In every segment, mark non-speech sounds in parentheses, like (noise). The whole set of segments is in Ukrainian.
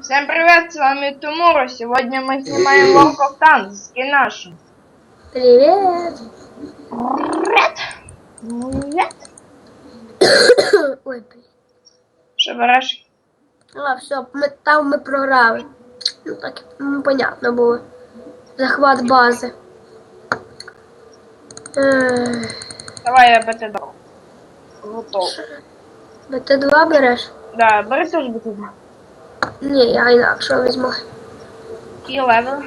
Всем привет, с вами Тумура. Сегодня мы снимаем World of Tanks с Кинашем. Привет! Привет. Привет. Ой, блін. Що береш? А, все, ми, там ми програли. Ну так, ну, понятно було. Захват бази. Ех, Давай я БТ-2. Готов. БТ-2 береш? Да, бери теж БТ-2. Ні, я інакше візьму. Який левел?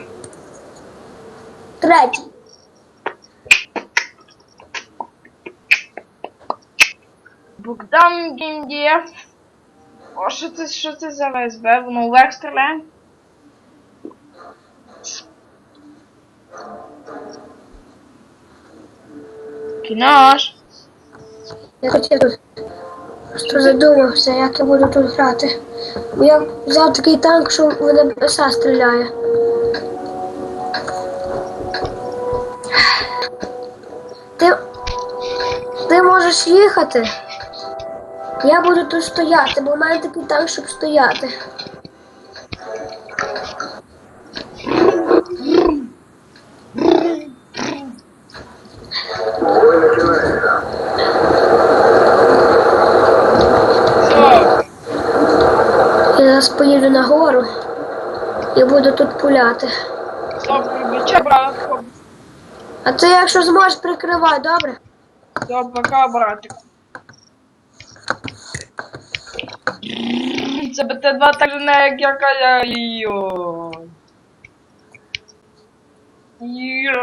Третій. Богдан Гіндієв. О, що це, що це за ВСБ? Воно вверх стріляє? Кінош. Я хотів тут. Що задумався, як я буду тут грати. Я взяв такий танк, що в небеса стріляє. Ти, ти можеш їхати. Я буду тут стояти, бо в мене такий танк, щоб стояти. Що? Я зараз поїду на гору і буду тут пуляти. Добре, братку. А ти, якщо зможеш, прикривай, добре? Все, пока, братик. Це БТ-2 так же не як я каляю. Йо.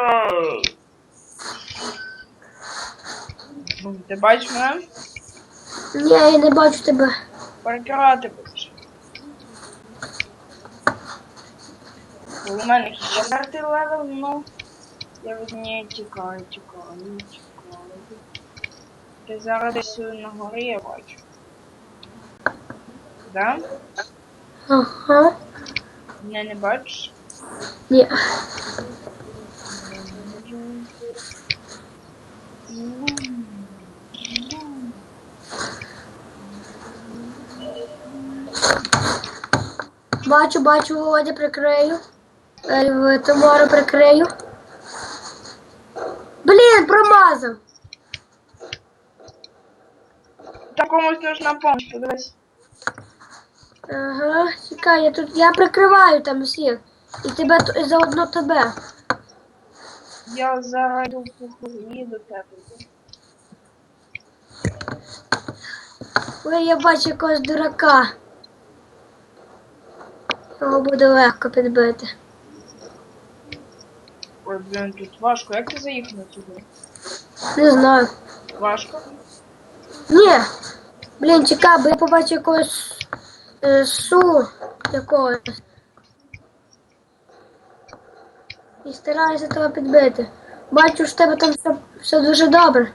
Ти бачиш мене? Ні, я не бачу тебе. Перекривати будеш. У мене четвертий левел, ну. Я від неї тікаю, тікаю, тікаю. Ти зараз десь на горі я бачу. Да? Ага. Мене не бачиш? Ні. Бачу, бачу, Володя прикрию. Томору прикрию. Блін, промазав. Там комусь нужна помощь, подивись. Ага, чекай, я тут. Я прикриваю там всіх. І тебе і заодно тебе. Я зараз йду їду до тебе. Ой, я бачу якогось дурака. Його буде легко підбити. Блін, тут важко. Як ти заїхав сюди? Не знаю. Важко? Ні. Блін, чекай, бо я побачив якогось е, су якогось. І стараюся тебе підбити. Бачу, що в тебе там все, все дуже добре.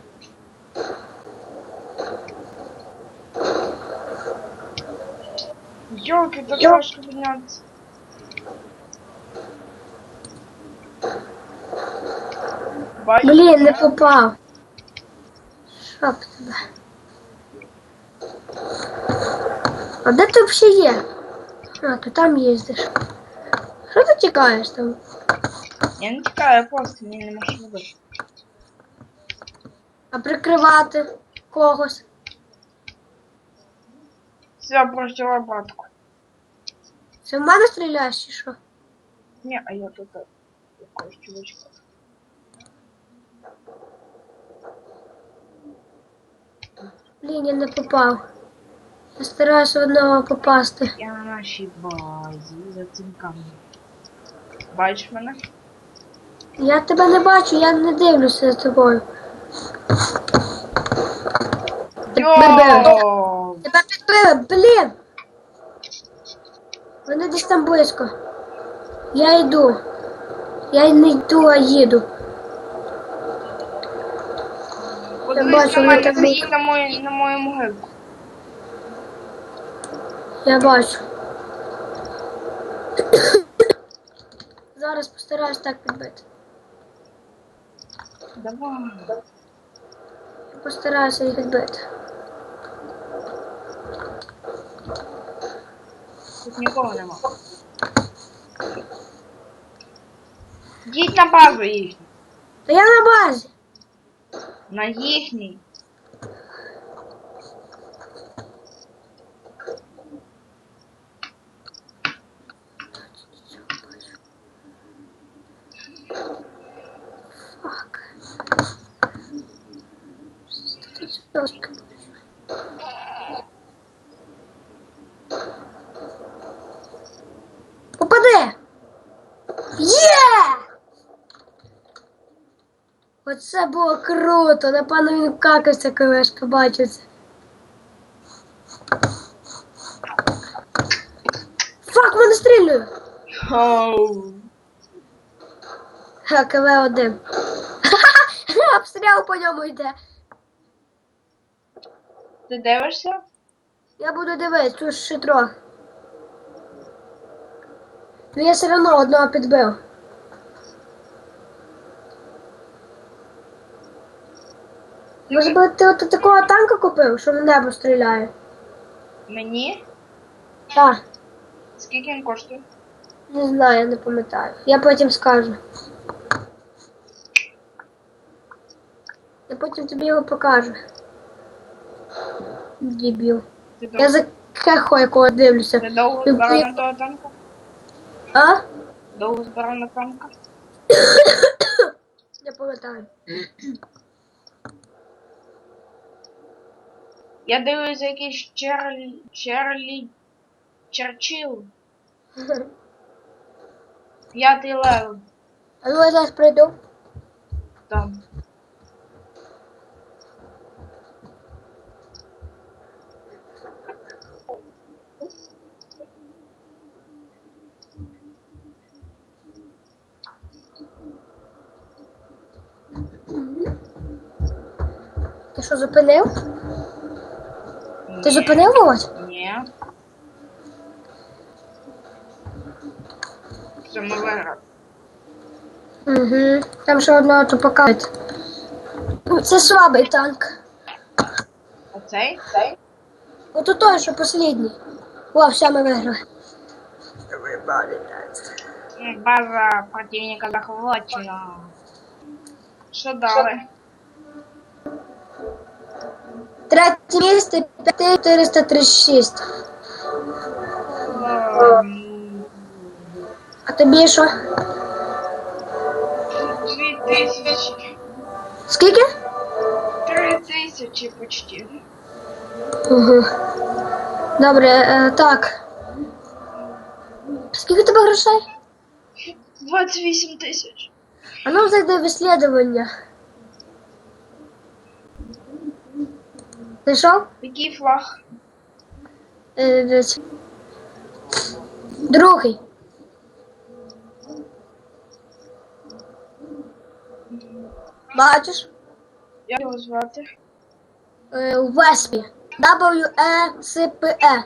Йолки, так важко піднятися. Блін, не попав. Б тебе? А де ти взагалі є? А, ти там їздиш. Що ти тікаєш там? Я не тікаю, я просто мені не можу вибити. А прикривати когось? Все, прощала братку. Це в мене стріляєш чи що? Ні, а я тут е, якогось чувачка. Блін, я не попав. Я стараюся одного попасти. Я на нашій базі за цим камнем. Бачиш мене? Я тебе не бачу, я не дивлюся за тобою. Тебе підбили, блін! Вони десь там близько. Я йду. Я не йду, а їду. Подивись бачу, на мене, заїдь на мою, на мою могилку. Я бачу. Зараз постараюсь так підбити. Давай. Я постараюся їх відбити. Тут нікого нема. Йдіть на базу їхню. Та я на базі. На їхній. Фак. Попади! Є! Оце було круто. Напевно, він какався, колешка, бачив це. Фак, мене стрілює! Хоу. Ха, КВ один. (laughs) Обстріл по ньому йде. Ти дивишся? Я буду дивитися, тут ще трохи. Ну я все одно одного підбив. Може би ти от такого танка купив, що в небо стріляє? Мені? Так, Скільки він коштує? не знаю, я не пам'ятаю. Я потім скажу. Я потім тобі його покажу. Дебіл. Ти Я за кехо якого дивлюся. Ти довго Ти- збирав на того танка? А? Довго збирав на танка? (coughs) Не пам'ятаю. Я дивлюсь якийсь Чарлі... Чарлі... Черчил. (laughs) П'ятий левел. А ну я зараз прийду. Там. Ти що зупинив? Ти зупинив Володь? Ні. Все, ми виграли. Угу. Там ще одного тупака. Це слабий танк. А цей? Цей? Ото той, що послідній. О, все, ми виграли. База противника захвачена. Що дали? Третє місце 5436. Ем, А тобі що? Дві тисячі. Скільки? Три тисячі почти. Угу. Добре, е, так. Скільки у тебе грошей? 28 тисяч. А ну зайди в Зайшов? Який флаг? Е. Другий. Бачиш? Як його звати? Е, Веспі. W-E-S-P-E.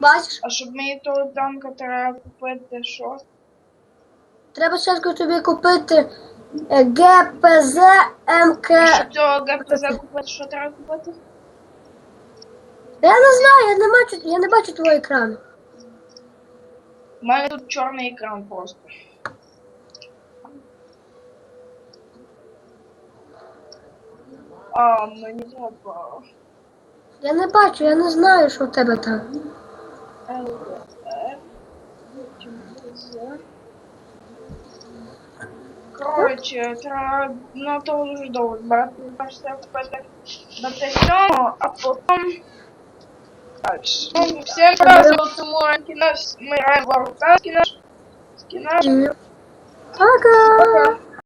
Бачиш? А щоб мені того танка треба купити що? Треба спочатку тобі купити е, ГПЗ МК. Цього ГПЗ купити, що треба купити? Я не знаю, я не бачу, я не бачу твого екрану. У мене тут чорний екран просто. А, мені треба. Я не бачу, я не знаю, що в тебе там. Коротше, треба на того дуже довго збирати. Бачите, купити на те сьому, а потім. Дальше. Ну, всем разом тому кінець. Ми граємо в Варукаскіна. Скіна. Пока! Пока.